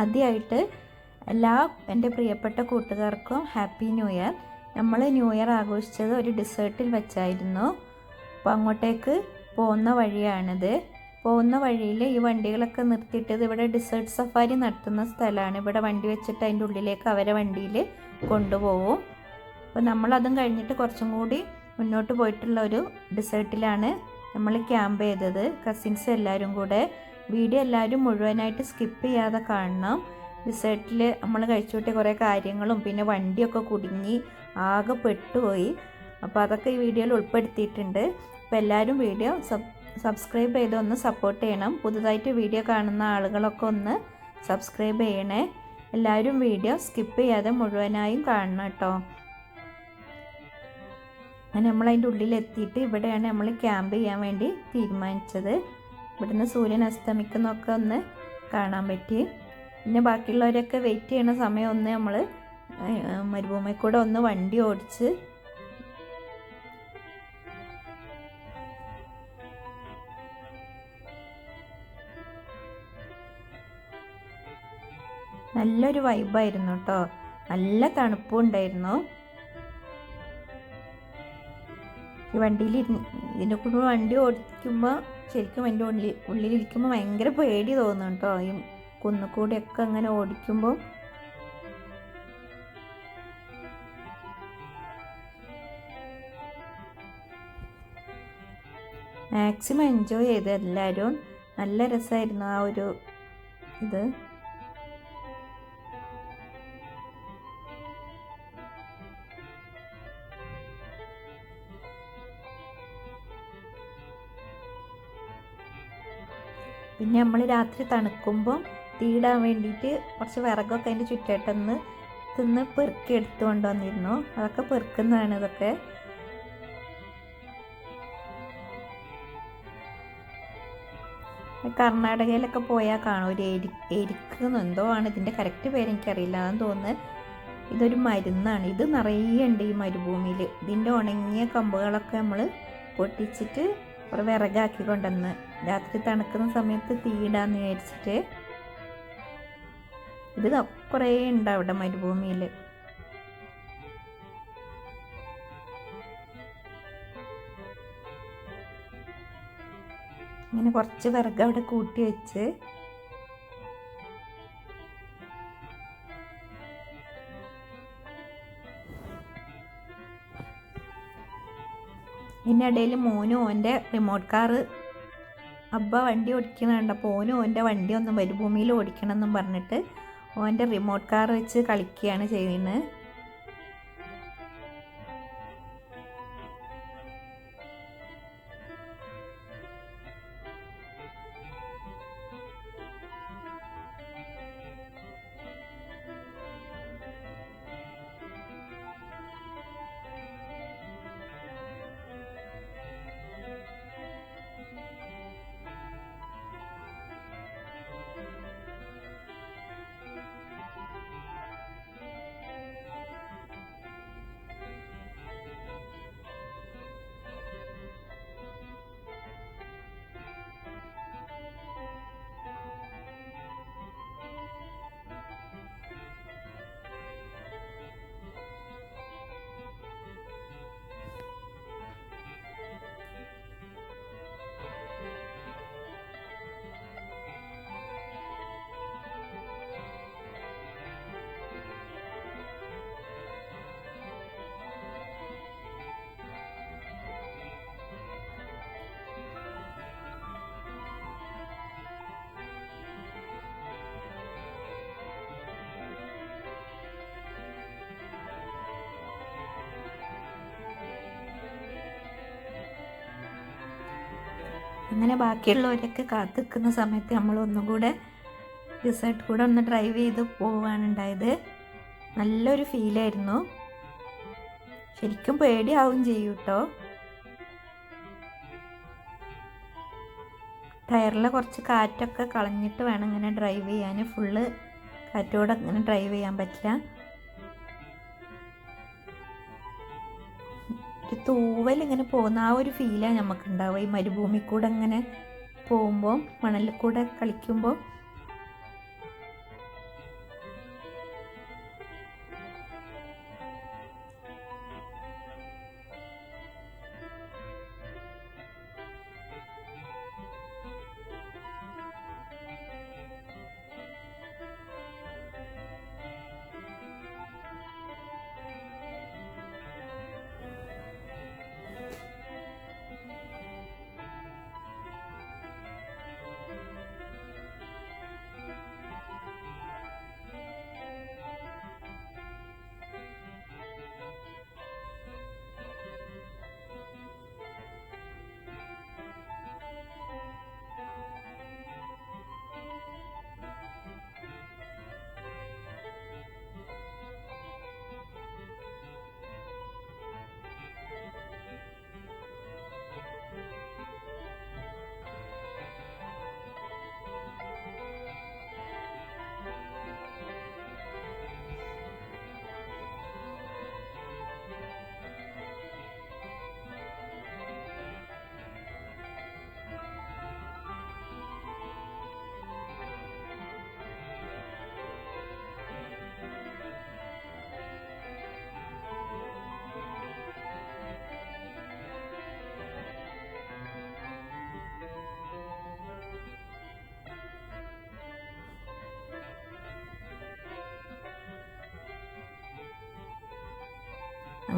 ആദ്യമായിട്ട് എല്ലാ എന്റെ പ്രിയപ്പെട്ട കൂട്ടുകാർക്കും ഹാപ്പി ന്യൂ ഇയർ. നമ്മൾ ന്യൂ ഇയർ ആഘോഷിച്ചത് ഒരു ഡിസേർട്ടിൽ വെച്ചായിരുന്നു. അപ്പോൾ അങ്ങോട്ടേക്ക് പോകുന്ന വഴിയാണിത്. പോകുന്ന വഴിയിൽ ഈ വണ്ടികളൊക്കെ നിർത്തിയിട്ടത് ഇവിടെ ഡിസേർട്ട് സഫാരി നടത്തുന്ന സ്ഥലമാണ്. ഇവിടെ വണ്ടി വെച്ചിട്ട് അതിന്റെ ഉള്ളിലേക്ക് അവരെ വണ്ടിയിൽ കൊണ്ടുപോകും അപ്പോൾ നമ്മളതും കഴിഞ്ഞിട്ട് കുറച്ചും കൂടി മുന്നോട്ട് പോയിട്ടുള്ള ഒരു ഡിസേർട്ടിലാണ് നമ്മൾ ക്യാമ്പ് ചെയ്തത്. കസിൻസ് എല്ലാവരും കൂടെ വീഡിയോ എല്ലാവരും മുഴുവനായിട്ട് സ്കിപ്പ് ചെയ്യാതെ കാണണം. ഡിസേർട്ടിൽ നമ്മൾ കഴിച്ചു കൂട്ടിയ കുറേ കാര്യങ്ങളും പിന്നെ വണ്ടിയൊക്കെ കുടുങ്ങി ആകെ പെട്ടുപോയി. അപ്പോൾ അതൊക്കെ ഈ വീഡിയോയിൽ ഉൾപ്പെടുത്തിയിട്ടുണ്ട്. അപ്പോൾ എല്ലാവരും വീഡിയോ സബ് സബ്സ്ക്രൈബ് ചെയ്ത് ഒന്ന് സപ്പോർട്ട് ചെയ്യണം. പുതുതായിട്ട് വീഡിയോ കാണുന്ന ആളുകളൊക്കെ ഒന്ന് സബ്സ്ക്രൈബ് ചെയ്യണേ. എല്ലാവരും വീഡിയോ സ്കിപ്പ് ചെയ്യാതെ മുഴുവനായും കാണണം കേട്ടോ. അങ്ങനെ നമ്മളതിന്റെ ഉള്ളിലെത്തിയിട്ട് ഇവിടെയാണ് നമ്മൾ ക്യാമ്പ് ചെയ്യാൻ വേണ്ടി തീരുമാനിച്ചത്. ഇവിടുന്ന് സൂര്യൻ അസ്തമിക്കുന്നൊക്കെ ഒന്ന് കാണാൻ പറ്റി. പിന്നെ ബാക്കിയുള്ളവരൊക്കെ വെയിറ്റ് ചെയ്യണ സമയം ഒന്ന് നമ്മൾ മരുഭൂമി കൂടെ ഒന്ന് വണ്ടി ഓടിച്ച് നല്ലൊരു വൈബായിരുന്നു കേട്ടോ നല്ല തണുപ്പും ഉണ്ടായിരുന്നു. ഈ വണ്ടിയിൽ ഇതിന്റെ കൂടെ വണ്ടി ഓടിക്കുമ്പോൾ ശരിക്കും എന്റെ ഉള്ളിൽ ഉള്ളിലിരിക്കുമ്പോൾ ഭയങ്കര പേടി തോന്നും കേട്ടോ. ഈ കുന്നുകൂടെയൊക്കെ അങ്ങനെ ഓടിക്കുമ്പോൾ മാക്സിമം എൻജോയ് ചെയ്ത് എല്ലാവരും. നല്ല രസമായിരുന്നു ആ ഒരു ഇത്. പിന്നെ നമ്മൾ രാത്രി തണുക്കുമ്പം തീടാൻ വേണ്ടിയിട്ട് കുറച്ച് വിറകൊക്കെ അതിന്റെ ചുറ്റേട്ടെന്ന് തിന്ന് പെറുക്കി എടുത്തു കൊണ്ടുവന്നിരുന്നു. അതൊക്കെ പെറുക്കുന്നതാണ് ഇതൊക്കെ. കർണാടകയിലൊക്കെ പോയാൽ കാണും. ഒരു എരി എരിക്ക് എന്തോ ആണ്. ഇതിന്റെ കറക്റ്റ് പേര് എനിക്കറിയില്ല. അതെന്ന് തോന്നുന്നത് ഇതൊരു മരുന്നാണ്. ഇത് നിറയെ ഉണ്ട് ഈ മരുഭൂമിയിൽ ഇതിന്റെ ഉണങ്ങിയ കമ്പുകളൊക്കെ നമ്മൾ പൊട്ടിച്ചിട്ട് കുറേ വിറകാക്കി കൊണ്ടുവന്ന് രാത്രി തണുക്കുന്ന സമയത്ത് തീയിടാന്ന് വിചാരിച്ചിട്ട് ഇത് കുറേ ഉണ്ട് അവിടെ മരുഭൂമിയിൽ. ഇങ്ങനെ കുറച്ച് വിറക് അവിടെ കൂട്ടി വെച്ച് ഇതിനിടയിൽ മോനും ഓന്റെ റിമോട്ട് കാറ് അബ്ബ വണ്ടി ഓടിക്കണുണ്ട് അപ്പോൾ ഓനും ഓന്റെ വണ്ടി ഒന്ന് മരുഭൂമിയിൽ ഓടിക്കണം എന്നും പറഞ്ഞിട്ട് ഓന്റെ റിമോട്ട് കാർ വെച്ച് കളിക്കുകയാണ് ചെയ്യുന്നത്. അങ്ങനെ ബാക്കിയുള്ളവരൊക്കെ കാത്തിക്കുന്ന സമയത്ത് നമ്മൾ ഒന്നുകൂടെ റിസോർട്ട് കൂടെ ഒന്ന് ഡ്രൈവ് ചെയ്ത് ഉണ്ടായത്. നല്ലൊരു ഫീലായിരുന്നു ശരിക്കും പേടിയാവും ചെയ്യും കേട്ടോ ടയറിലെ കുറച്ച് കാറ്റൊക്കെ കളഞ്ഞിട്ട് വേണം ഇങ്ങനെ ഡ്രൈവ് ചെയ്യാൻ. ഫുള്ള് കാറ്റോടെ അങ്ങനെ ഡ്രൈവ് ചെയ്യാൻ പറ്റില്ല. ഒരു തൂവൽ ഇങ്ങനെ പോകുന്ന ആ ഒരു ഫീലാണ് നമുക്ക് ഉണ്ടാവുക ഈ മരുഭൂമി കൂടെ അങ്ങനെ പോകുമ്പോൾ മണലിൽ കൂടെ കളിക്കുമ്പോൾ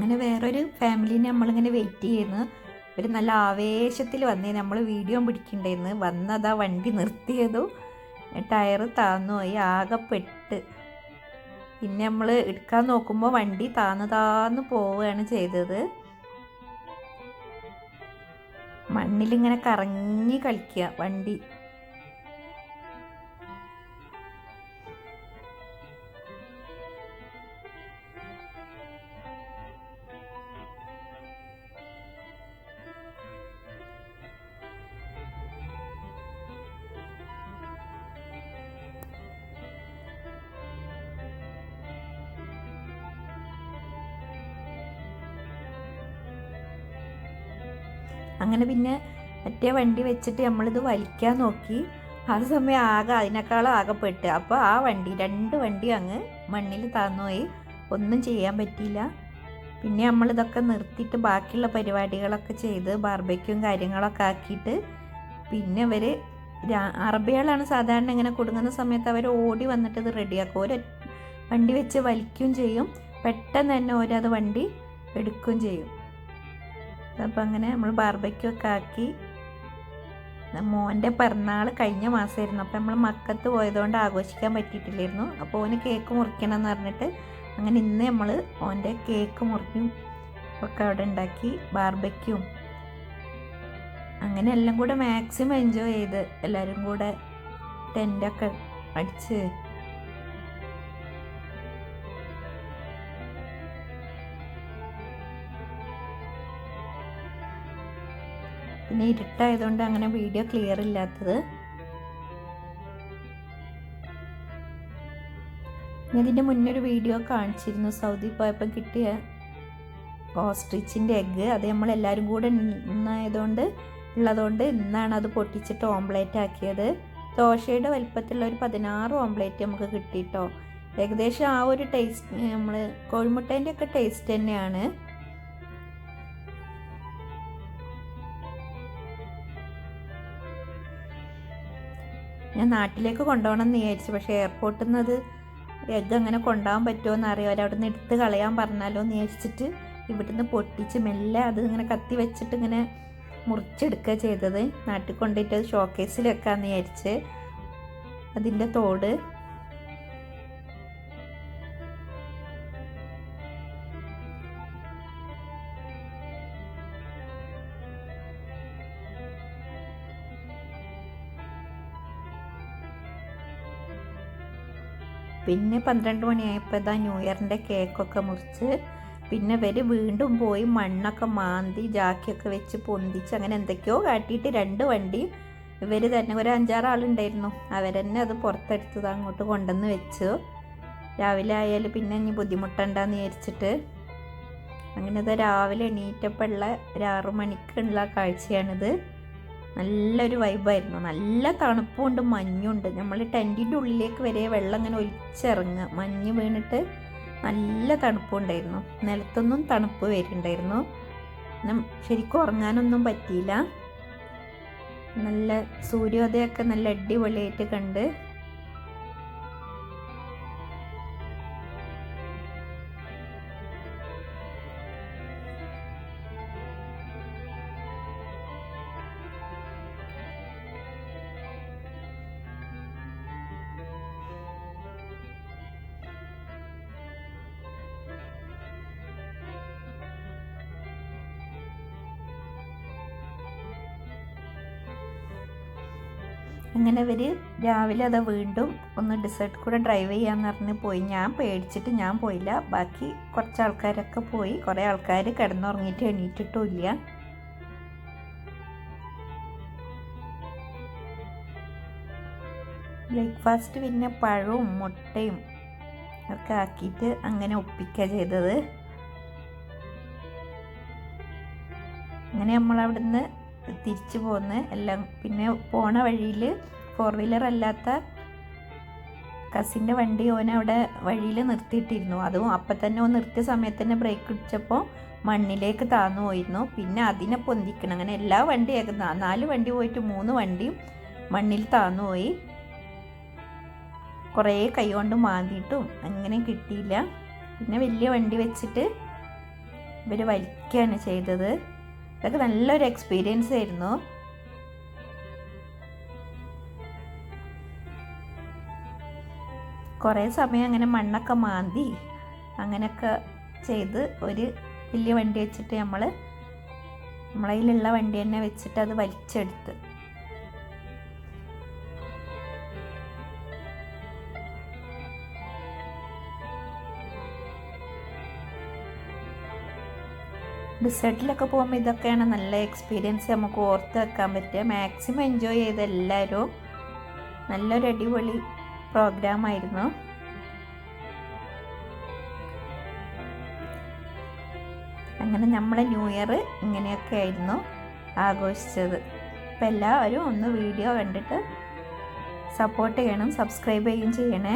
അങ്ങനെ വേറൊരു ഫാമിലിനെ നമ്മളിങ്ങനെ വെയിറ്റ് ചെയ്യുന്നു. ഒരു നല്ല ആവേശത്തിൽ വന്നേ. നമ്മൾ വീഡിയോ പിടിക്കണ്ടായിരുന്നു വന്നതാ വണ്ടി നിർത്തിയതു ടയർ താന്നു പോയി ആകെ പെട്ട് പിന്നെ നമ്മൾ എടുക്കാൻ നോക്കുമ്പോൾ വണ്ടി താന്ന് താന്ന് പോവുകയാണ് ചെയ്തത്. മണ്ണിലിങ്ങനെ കറങ്ങി കളിക്കുക വണ്ടി. അങ്ങനെ പിന്നെ മറ്റേ വണ്ടി വെച്ചിട്ട് നമ്മളിത് വലിക്കാൻ നോക്കി. ആ സമയം ആകെ അതിനേക്കാളും ആകെപ്പെട്ട് പെട്ട്. അപ്പോൾ ആ വണ്ടി രണ്ട് വണ്ടി അങ്ങ് മണ്ണിൽ താന്നുപോയി ഒന്നും ചെയ്യാൻ പറ്റിയില്ല. പിന്നെ നമ്മളിതൊക്കെ നിർത്തിയിട്ട് ബാക്കിയുള്ള പരിപാടികളൊക്കെ ചെയ്ത് ബാർബയ്ക്കും കാര്യങ്ങളൊക്കെ ആക്കിയിട്ട് പിന്നെ അവർ അറബികളാണ് സാധാരണ ഇങ്ങനെ കൊടുങ്ങുന്ന സമയത്ത് അവർ ഓടി വന്നിട്ട് ഇത് റെഡിയാക്കും ഒരു വണ്ടി വെച്ച് വലിക്കുകയും ചെയ്യും. പെട്ടെന്ന് തന്നെ ഓരത് വണ്ടി എടുക്കുകയും ചെയ്യും. അപ്പം അങ്ങനെ നമ്മൾ ബാർബയ്ക്കും ഒക്കെ ആക്കി. മോന്റെ പിറന്നാൾ കഴിഞ്ഞ മാസമായിരുന്നു അപ്പം നമ്മൾ മക്കത്ത് പോയതുകൊണ്ട് ആഘോഷിക്കാൻ പറ്റിയിട്ടില്ലായിരുന്നു. അപ്പോൾ ഓന് കേക്ക് മുറിക്കണം എന്ന് പറഞ്ഞിട്ട് അങ്ങനെ ഇന്ന് നമ്മൾ ഓന്റെ കേക്ക് മുറിക്കും ഒക്കെ അവിടെ ഉണ്ടാക്കി ബാർബയ്ക്കും അങ്ങനെ എല്ലാം കൂടെ മാക്സിമം എൻജോയ് ചെയ്ത് എല്ലാവരും കൂടെ ടെന്റൊക്കെ അടിച്ച് പിന്നെ ഇരുട്ടായതുകൊണ്ട് അങ്ങനെ വീഡിയോ ക്ലിയർ ഇല്ലാത്തത്. ഇതിന്റെ മുന്നേ ഒരു വീഡിയോ കാണിച്ചിരുന്നു. സൗദി പോയപ്പോൾ കിട്ടിയ ഓസ്ട്രിച്ചിന്റെ എഗ്ഗ് അത് നമ്മൾ എല്ലാവരും കൂടെ ഇന്നായതുകൊണ്ട് ഉള്ളതുകൊണ്ട് ഇന്നാണ് അത് പൊട്ടിച്ചിട്ട് ഓംപ്ലേറ്റ് ആക്കിയത്. ദോശയുടെ വലിപ്പത്തിലുള്ള ഒരു പതിനാറ് ഓംപ്ലേറ്റ് നമുക്ക് കിട്ടിയിട്ടോ ഏകദേശം ആ ഒരു ടേസ്റ്റ് നമ്മൾ കോഴിമുട്ടേന്റെ ഒക്കെ ടേസ്റ്റ് തന്നെയാണ്. ഞാൻ നാട്ടിലേക്ക് കൊണ്ടുപോകണം എന്ന് വിചാരിച്ചു. പക്ഷേ എയർപോർട്ടിൽ നിന്ന് അത് എഗ് അങ്ങനെ കൊണ്ടുപോകാൻ പറ്റുമോ എന്ന് അറിയാമല്ലോ അവിടെ നിന്ന് എടുത്ത് കളയാൻ പറഞ്ഞാലോ എന്ന് വിചാരിച്ചിട്ട് ഇവിടുന്ന് പൊട്ടിച്ച് മെല്ലെ അത് ഇങ്ങനെ കത്തി വെച്ചിട്ട് ഇങ്ങനെ മുറിച്ചെടുക്കുക ചെയ്തത്. നാട്ടിൽ കൊണ്ടുപോയിട്ട് അത് ഷോക്കേസിൽ വെക്കാമെന്ന് വിചാരിച്ച്. അതിന്റെ തോട് പിന്നെ പന്ത്രണ്ട് മണിയായപ്പോൾ ഇതാ ന്യൂ ഇയറിന്റെ കേക്കൊക്കെ മുറിച്ച് പിന്നെ ഇവർ വീണ്ടും പോയി മണ്ണൊക്കെ മാന്തി ജാക്കിയൊക്കെ വെച്ച് പൊന്തിച്ച് അങ്ങനെ എന്തൊക്കെയോ കാട്ടിയിട്ട് രണ്ട് വണ്ടി ഇവർ തന്നെ ഒരു അഞ്ചാറ് ആളുണ്ടായിരുന്നു അവരെന്നെ അത് പുറത്തെടുത്തത് അങ്ങോട്ട് കൊണ്ടുവന്ന് വെച്ചു. രാവിലെ ആയാലും പിന്നെ ഇനി ബുദ്ധിമുട്ടുണ്ടെന്ന് വിചാരിച്ചിട്ട് അങ്ങനെ ഇത് രാവിലെ എണീറ്റപ്പോഴുള്ള ഒരു ആറു മണിക്കുള്ള കാഴ്ചയാണിത്. നല്ലൊരു വൈബായിരുന്നു നല്ല തണുപ്പുണ്ട് മഞ്ഞുണ്ട്. നമ്മൾ ടെന്റിന്റെ ഉള്ളിലേക്ക് വരെ വെള്ളം ഇങ്ങനെ ഒലിച്ചിറങ്ങുക. മഞ്ഞ് വീണിട്ട് നല്ല തണുപ്പുണ്ടായിരുന്നു. നിലത്തൊന്നും തണുപ്പ് വരുന്നുണ്ടായിരുന്നു ശരിക്കും ഉറങ്ങാനൊന്നും പറ്റിയില്ല. നല്ല സൂര്യോദയമൊക്കെ നല്ല അടിപൊളിയായിട്ട് കണ്ട് അങ്ങനെ അവർ രാവിലെ അത് വീണ്ടും ഒന്ന് ഡിസേർട്ട് കൂടെ ഡ്രൈവ് ചെയ്യാമെന്ന് പറഞ്ഞ് പോയി. ഞാൻ പേടിച്ചിട്ട് ഞാൻ പോയില്ല. ബാക്കി കുറച്ച് ആൾക്കാരൊക്കെ പോയി. കുറേ ആൾക്കാർ കിടന്നുറങ്ങിയിട്ട് എണീറ്റിട്ടുമില്ല ബ്രേക്ക്ഫാസ്റ്റ് പിന്നെ പഴവും മുട്ടയും ഒക്കെ ആക്കിയിട്ട് അങ്ങനെ ഒപ്പിക്കുക ചെയ്തത്. അങ്ങനെ നമ്മളവിടുന്ന് തിരിച്ചു പോന്ന്. എല്ലാം പിന്നെ പോണ വഴിയിൽ ഫോർ വീലർ അല്ലാത്ത കസിന്റെ വണ്ടി ഓൻ അവിടെ വഴിയിൽ നിർത്തിയിട്ടിരുന്നു. അതും അപ്പം തന്നെ ഓ നിർത്തിയ സമയത്ത് തന്നെ ബ്രേക്ക് ഇടിച്ചപ്പോൾ മണ്ണിലേക്ക് താന്നു പോയിരുന്നു. പിന്നെ അതിനെ പൊന്തിക്കണം. അങ്ങനെ എല്ലാ വണ്ടിയൊക്കെ നാല് വണ്ടി പോയിട്ട് മൂന്ന് വണ്ടിയും മണ്ണിൽ താന്നു പോയി. കുറേ കൈ കൊണ്ട് മാന്തിയിട്ടും അങ്ങനെ കിട്ടിയില്ല. പിന്നെ വലിയ വണ്ടി വെച്ചിട്ട് ഇവർ വലിക്കുകയാണ് ചെയ്തത്. ഇതൊക്കെ നല്ലൊരു എക്സ്പീരിയൻസ് ആയിരുന്നു. കുറേ സമയം അങ്ങനെ മണ്ണൊക്കെ മാന്തി അങ്ങനെയൊക്കെ ചെയ്ത് ഒരു വലിയ വണ്ടി വെച്ചിട്ട് നമ്മൾ നമ്മളതിലുള്ള വണ്ടി തന്നെ വെച്ചിട്ട് അത് വലിച്ചെടുത്ത്. റിസോർട്ടിലൊക്കെ പോകുമ്പോൾ ഇതൊക്കെയാണ് നല്ല എക്സ്പീരിയൻസ് നമുക്ക് ഓർത്ത് വെക്കാൻ പറ്റുക. മാക്സിമം എൻജോയ് ചെയ്ത എല്ലാവരും നല്ലൊരു അടിപൊളി പ്രോഗ്രാം ആയിരുന്നു. അങ്ങനെ നമ്മളെ ന്യൂ ഇയർ ഇങ്ങനെയൊക്കെ ആയിരുന്നു ആഘോഷിച്ചത്. അപ്പം എല്ലാവരും ഒന്ന് വീഡിയോ കണ്ടിട്ട് സപ്പോർട്ട് ചെയ്യണം സബ്സ്ക്രൈബ് ചെയ്യുകയും ചെയ്യണേ.